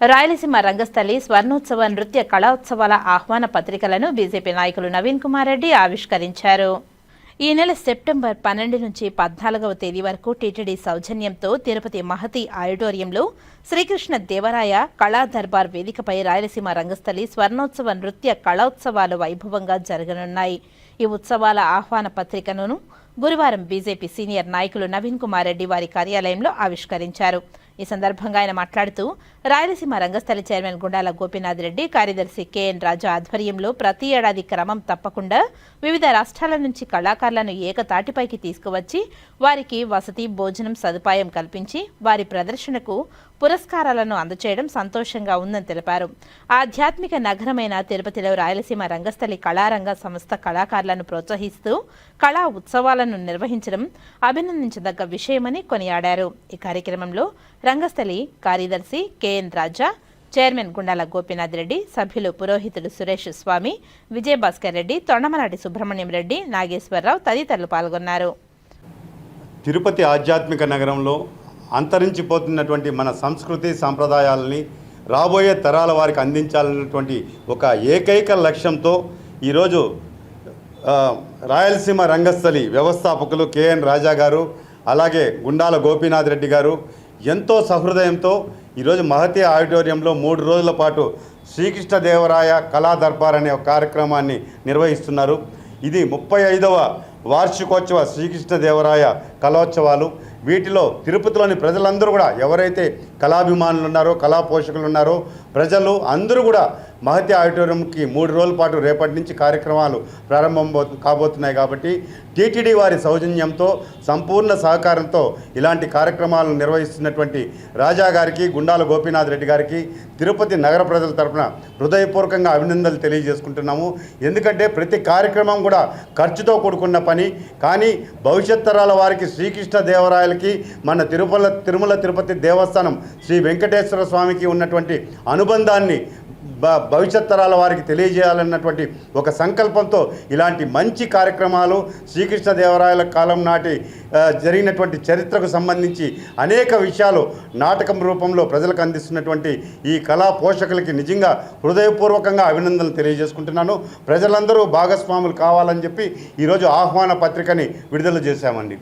రాయలసీమ రంగస్థలి స్వర్ణోత్సవ నృత్య కళోత్సవాల ఆహ్వాన పత్రికలను బీజేపీ నాయకులు నవీన్ కుమార్ రెడ్డి ఆవిష్కరించారు. ఈ నెల సెప్టెంబర్ పన్నెండు నుంచి పద్నాలుగవ తేదీ వరకు టీటీడీ సౌజన్యంతో తిరుపతి మహతి ఆడిటోరియంలో శ్రీకృష్ణ దేవరాయ కళా దర్బార్ వేదికపై రాయలసీమ రంగస్థలి స్వర్ణోత్సవ నృత్య కళోత్సవాలు వైభవంగా జరగనున్నాయి. ఈ ఉత్సవాల ఆహ్వాన పత్రికను గురువారం బీజేపీ సీనియర్ నాయకులు నవీన్ కుమార్ రెడ్డి వారి కార్యాలయంలో ఆవిష్కరించారు. ఈ సందర్భంగా ఆయన మాట్లాడుతూ రాయలసీమ రంగస్థలి చైర్మన్ గుండాల గోపీనాథ్ రెడ్డి కార్యదర్శి కెఎన్ రాజా ఆధ్వర్యంలో ప్రతి ఏడాది క్రమం తప్పకుండా వివిధ రాష్ట్రాల నుంచి కళాకారులను ఏకతాటిపైకి తీసుకువచ్చి వారికి వసతి భోజనం సదుపాయం కల్పించి వారి ప్రదర్శనకు పురస్కారాలను అందచేయడం సంతోషంగా ఉందని తెలిపారు. ఆధ్యాత్మిక నగరమైన తిరుపతిలో రాయలసీమ రంగస్థలి కళారంగ సంస్థ కళాకారులను ప్రోత్సహిస్తూ కళా ఉత్సవాలను నిర్వహించడం అభినందించదగ్గ విషయమని కొనియాడారు. ఈ కార్యక్రమంలో రంగస్థలి కార్యదర్శి కెఎన్ రాజా చైర్మన్ గుండాల గోపీనాథ్ రెడ్డి సభ్యులు పురోహితులు సురేష్ స్వామి విజయభాస్కర్ రెడ్డి తొండమనాటి సుబ్రహ్మణ్యం రెడ్డి నాగేశ్వరరావు తదితరులు పాల్గొన్నారు. తిరుపతి ఆధ్యాత్మిక నగరంలో అంతరించిపోతున్నటువంటి మన సంస్కృతి సాంప్రదాయాలని రాబోయే తరాల వారికి అందించాలన్నటువంటి ఒక ఏకైక లక్ష్యంతో ఈరోజు రాయలసీమ రంగస్థలి వ్యవస్థాపకులు కెఎన్ రాజా గారు అలాగే గుండాల గోపీనాథ్ రెడ్డి గారు ఎంతో సహృదయంతో ఈరోజు మహతి ఆడిటోరియంలో మూడు రోజుల పాటు శ్రీకృష్ణదేవరాయ కళా దర్బార్ అనే ఒక కార్యక్రమాన్ని నిర్వహిస్తున్నారు. ఇది ముప్పై ఐదవ వార్షికోత్సవ శ్రీకృష్ణదేవరాయ కళోత్సవాలు వీటిలో తిరుపతిలోని ప్రజలందరూ కూడా ఎవరైతే కళాభిమానులు ఉన్నారో కళా పోషకులు ఉన్నారో ప్రజలు అందరూ కూడా మహతి ఆడిటోరియంకి మూడు రోజుల పాటు రేపటి నుంచి కార్యక్రమాలు ప్రారంభం కాబోతున్నాయి కాబట్టి టీటీడీ వారి సౌజన్యంతో సంపూర్ణ సహకారంతో ఇలాంటి కార్యక్రమాలను నిర్వహిస్తున్నటువంటి రాజా గారికి గుండాల గోపీనాథ్ రెడ్డి గారికి తిరుపతి నగర ప్రజల తరఫున హృదయపూర్వకంగా అభినందనలు తెలియజేసుకుంటున్నాము. ఎందుకంటే ప్రతి కార్యక్రమం కూడా ఖర్చుతో కూడుకున్న పని. కానీ భవిష్యత్ తరాల వారికి శ్రీకృష్ణ దేవరాయలకి మన తిరుపల తిరుమల తిరుపతి దేవస్థానం శ్రీ వెంకటేశ్వర స్వామికి ఉన్నటువంటి అనుబంధాన్ని భ భవిష్యత్ తరాల వారికి తెలియజేయాలన్నటువంటి ఒక సంకల్పంతో ఇలాంటి మంచి కార్యక్రమాలు శ్రీకృష్ణదేవరాయల కాలం నాటి జరిగినటువంటి చరిత్రకు సంబంధించి అనేక విషయాలు నాటకం రూపంలో ప్రజలకు అందిస్తున్నటువంటి ఈ కళా పోషకులకి నిజంగా హృదయపూర్వకంగా అభినందనలు తెలియజేసుకుంటున్నాను. ప్రజలందరూ భాగస్వాములు కావాలని చెప్పి ఈరోజు ఆహ్వాన పత్రికని విడుదల చేశామండి.